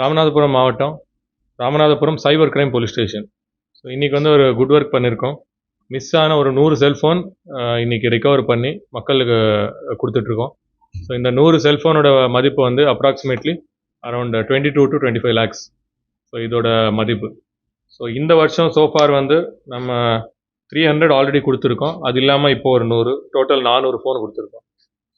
ராமநாதபுரம் மாவட்டம். Ramanathapuram cyber crime police station. So இன்றைக்கி வந்து ஒரு குட் ஒர்க் பண்ணியிருக்கோம் மிஸ் ஆன ஒரு நூறு செல்ஃபோன் இன்றைக்கி ரிகவர் பண்ணி மக்களுக்கு கொடுத்துட்ருக்கோம். ஸோ இந்த நூறு செல்ஃபோனோட மதிப்பு வந்து approximately around twenty two to twenty five lakhs so இதோட மதிப்பு. ஸோ இந்த வருஷம் சோஃபார் வந்து நம்ம த்ரீ ஹண்ட்ரட் ஆல்ரெடி கொடுத்துருக்கோம். அது இல்லாமல் இப்போ ஒரு நூறு டோட்டல் நானூறு ஃபோன் கொடுத்துருக்கோம்.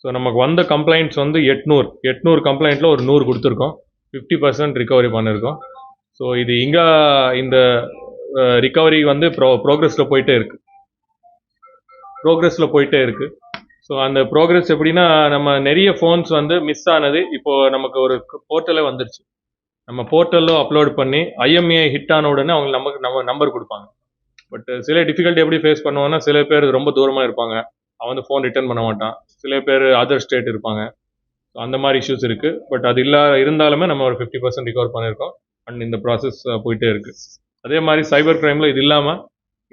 ஸோ நமக்கு வந்த கம்ப்ளைண்ட்ஸ் வந்து எட்நூறு. எட்நூறு கம்ப்ளைண்ட்டில் ஒரு நூறு கொடுத்துருக்கோம். ஃபிஃப்டி பர்சன்ட் ரிகவரி பண்ணியிருக்கோம் ஸோ இது இங்கே இந்த ரிகவரி வந்து ப்ரோ ப்ரோக்ரஸில் போயிட்டே இருக்கு. ப்ரோக்ரஸில் போயிட்டே இருக்கு. ஸோ அந்த ப்ரோக்ரஸ் எப்படின்னா நம்ம நிறைய ஃபோன்ஸ் வந்து மிஸ் ஆனது இப்போ நமக்கு ஒரு போர்ட்டலே வந்துருச்சு. நம்ம போர்ட்டலில் அப்லோட் பண்ணி ஐஎம்ஏ ஹிட் ஆன உடனே அவங்க நமக்கு நம்ம நம்பர் கொடுப்பாங்க. பட் சில டிஃபிகல்ட்டி எப்படி ஃபேஸ் பண்ணுவாங்கன்னா சில பேர் ரொம்ப தூரமாக இருப்பாங்க. அவன் வந்து ஃபோன் ரிட்டர்ன் பண்ண மாட்டான். சில பேர் அதர் ஸ்டேட் இருப்பாங்க. அந்த மாதிரி இஷ்யூஸ் இருக்குது பட் அது இல்லா இருந்தாலுமே நம்ம ஒரு ஃபிஃப்டி பர்சன்ட் ரிகவர் பண்ணியிருக்கோம். அண்ட் இந்த ப்ராசஸ் போயிட்டே இருக்குது அதே மாதிரி சைபர் க்ரைமில் இது இல்லாமல்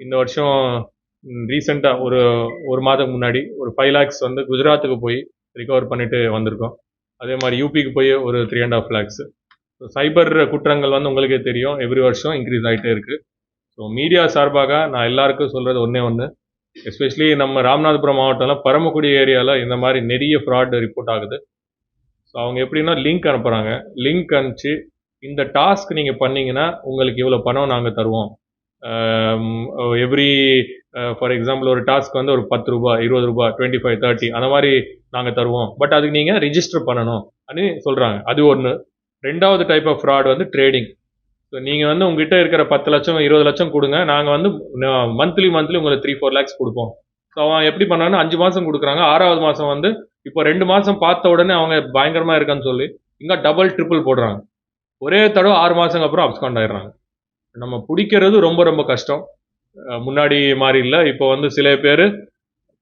இந்த வருஷம் ரீசெண்டாக ஒரு ஒரு மாதத்துக்கு முன்னாடி ஒரு ஃபைவ் லேக்ஸ் வந்து குஜராத்துக்கு போய் ரிகவர் பண்ணிட்டு வந்திருக்கோம். அதே மாதிரி யூபிக்கு போய் ஒரு three and half lakhs so cyber குற்றங்கள் வந்து உங்களுக்கே தெரியும். எவ்ரி வருஷம் இன்க்ரீஸ் ஆகிட்டே இருக்குது ஸோ மீடியா சார்பாக நான் எல்லாருக்கும் சொல்கிறது ஒன்றே ஒன்று எஸ்பெஷலி நம்ம ராமநாதபுரம் மாவட்டம்லாம் பரமக்குடி ஏரியாவில் இந்த மாதிரி நிறைய ஃப்ராட் ரிப்போர்ட் ஆகுது. ஸோ அவங்க எப்படின்னா லிங்க் அனுப்புகிறாங்க லிங்க் அனுப்பிச்சு இந்த டாஸ்க் நீங்கள் பண்ணீங்கன்னா உங்களுக்கு இவ்வளோ பணம் நாங்கள் தருவோம். எவ்ரி ஃபார் எக்ஸாம்பிள் ஒரு டாஸ்க் வந்து ஒரு பத்து ரூபா இருபது ரூபா டுவெண்ட்டி ஃபைவ் தேர்ட்டி அந்த மாதிரி நாங்கள் தருவோம். பட் அதுக்கு நீங்கள் ரிஜிஸ்டர் பண்ணணும் அப்படின்னு சொல்கிறாங்க அது ஒன்று ரெண்டாவது டைப் ஆஃப் ஃப்ராட் வந்து ட்ரேடிங் ஸோ நீங்கள் வந்து உங்ககிட்ட இருக்கிற பத்து லட்சம் இருபது லட்சம் கொடுங்க. நாங்கள் வந்து மந்த்லி மந்த்லி உங்களுக்கு த்ரீ ஃபோர் லேக்ஸ் கொடுப்போம். அவன் எப்படி பண்ணான்னா அஞ்சு மாதம் கொடுக்குறாங்க. ஆறாவது மாதம் வந்து இப்போ ரெண்டு மாதம் பார்த்த உடனே அவங்க பயங்கரமாக இருக்கான்னு சொல்லி இங்கே டபுள் ட்ரிபிள் போடுறாங்க. ஒரே தடவை ஆறு மாதங்க அப்புறம் அப்ஸ்காண்ட் ஆயிடுறாங்க. நம்ம பிடிக்கிறது ரொம்ப ரொம்ப கஷ்டம். முன்னாடி மாதிரி இல்லை. இப்போ வந்து சில பேர்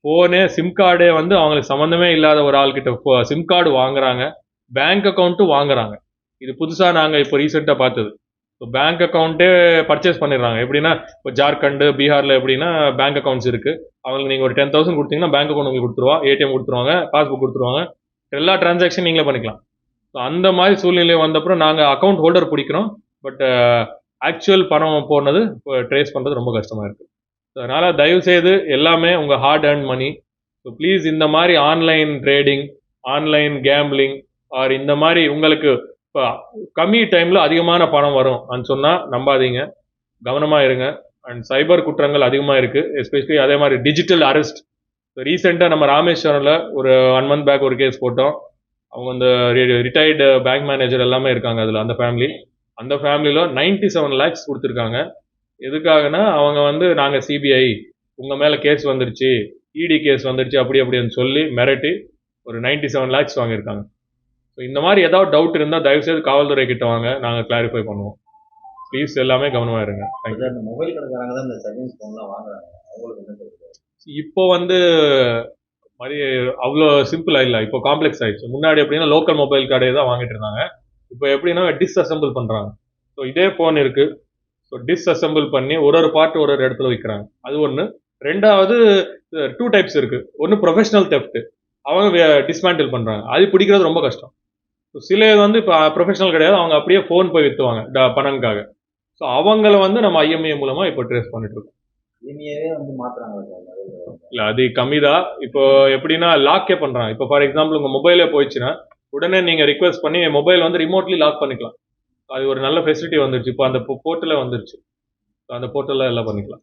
ஃபோனே சிம் கார்டே வந்து அவங்களுக்கு சம்மந்தமே இல்லாத ஒரு ஆள்கிட்ட சிம் கார்டு வாங்குறாங்க. பேங்க் அக்கௌண்ட்டும் வாங்குறாங்க. இது புதுசாக நாங்கள் இப்போ ரீசெண்டாக பார்த்தது. ஸோ பேங்க் அக்கௌண்ட்டே பர்ச்சேஸ் பண்ணிடுறாங்க. எப்படின்னா இப்போ ஜார்க்கண்டு பீகாரில் எப்படின்னா பேங்க் அக்கௌண்ட்ஸ் இருக்குது அவங்களுக்கு நீங்கள் ஒரு டென் தௌசண்ட் கொடுத்தீங்கன்னா பேங்க் அக்கௌண்ட் உங்களுக்கு கொடுத்துருவா. ஏடிஎம் கொடுத்துருவாங்க பாஸ்புக் கொடுத்துருவாங்க. எல்லா டிரான்சாக்ஷன் நீங்களே பண்ணிக்கலாம். ஸோ அந்த மாதிரி சூழ்நிலை வந்தப்புறம் நாங்கள் அக்கௌண்ட் ஹோல்டர் பிடிக்கிறோம். பட் ஆக்சுவல் uh, பணம் போனது இப்போ ட்ரேஸ் பண்ணுறது ரொம்ப கஷ்டமாக இருக்குது ஸோ அதனால் தயவுசெய்து எல்லாமே உங்கள் hard earn money so please இந்த மாதிரி online trading online gambling or இந்த மாதிரி உங்களுக்கு இப்போ கம்மி டைமில் அதிகமான பணம் வரும் அப்படின்னு சொன்னால் நம்பாதீங்க. கவனமாக இருங்க. அண்ட் சைபர் குற்றங்கள் அதிகமாக இருக்குது எஸ்பெஷலி அதே மாதிரி டிஜிட்டல் அரெஸ்ட் இப்போ ரீசெண்டாக நம்ம ராமேஸ்வரம்ல ஒரு ஒன் மந்த் பேக் ஒரு கேஸ் போட்டோம். அவங்க அந்த ரிட்டையர்டு பேங்க் மேனேஜர் எல்லாமே இருக்காங்க அதில் அந்த ஃபேமிலி அந்த ஃபேமிலியில் நைன்டி செவன் லேக்ஸ் கொடுத்துருக்காங்க. எதுக்காகனா அவங்க வந்து நாங்கள் சிபிஐ உங்கள் மேலே கேஸ் வந்துருச்சு இடி கேஸ் வந்துருச்சு அப்படி அப்படின்னு சொல்லி மிரட்டி ஒரு நைன்டி செவன் லேக்ஸ் வாங்கியிருக்காங்க. இந்த மாதிரி ஏதாவது டவுட் இருந்தால் தயவுசெய்து காவல்துறை கிட்ட வாங்க. நாங்கள் கிளாரிஃபை பண்ணுவோம். ப்ளீஸ் எல்லாமே கவனமாக இருங்க. மொபைல் கடைக்காரங்க தான் இந்த செகண்ட்ஸ் ஃபோன்லாம் வாங்குறாங்க. அவங்களுக்கு இப்போ வந்து மாதிரி அவ்வளோ சிம்பிளாக இல்லை. இப்போ காம்ப்ளெக்ஸ் ஆயிடுச்சு. முன்னாடி எப்படின்னா லோக்கல் மொபைல் கடையை தான் வாங்கிட்டு இருந்தாங்க. இப்போ எப்படின்னா டிஸ்அசெம்பிள் பண்ணுறாங்க ஸோ இதே ஃபோன் இருக்கு. ஸோ டிஸ்அசெம்பிள் பண்ணி ஒரு ஒரு பார்ட் ஒரு ஒரு இடத்துல வைக்கிறாங்க. அது ஒன்று ரெண்டாவது டூ டைப்ஸ் இருக்கு. ஒன்று ப்ரொஃபஷனல் தெஃப்ட் அவங்க டிஸ்மேண்டில் பண்ணுறாங்க அது பிடிக்கிறது ரொம்ப கஷ்டம். சில இது வந்து இப்போ ப்ரொஃபஷனல் கிடையாது. அவங்க அப்படியே ஃபோன் போய் விற்றுவாங்க ட- பணம்காக. ஸோ அவங்கள வந்து நம்ம ஐஎம்ஏ மூலமாக இப்போ ட்ரேஸ் பண்ணிட்டு இருக்கோம் நிறைய இல்லை? அது கம்மி தான் இப்போ எப்படின்னா லாக்கே பண்ணுறாங்க இப்போ ஃபார் எக்ஸாம்பிள் உங்கள் மொபைலே போயிடுச்சுன்னா உடனே நீங்கள் ரிக்வெஸ்ட் பண்ணி மொபைல் வந்து ரிமோட்லி லாக் பண்ணிக்கலாம். அது ஒரு நல்ல ஃபெசிலிட்டி வந்துருச்சு. இப்போ அந்த போர்ட்டலில் வந்துருச்சு. அந்த போர்ட்டலில் எல்லாம் பண்ணிக்கலாம்.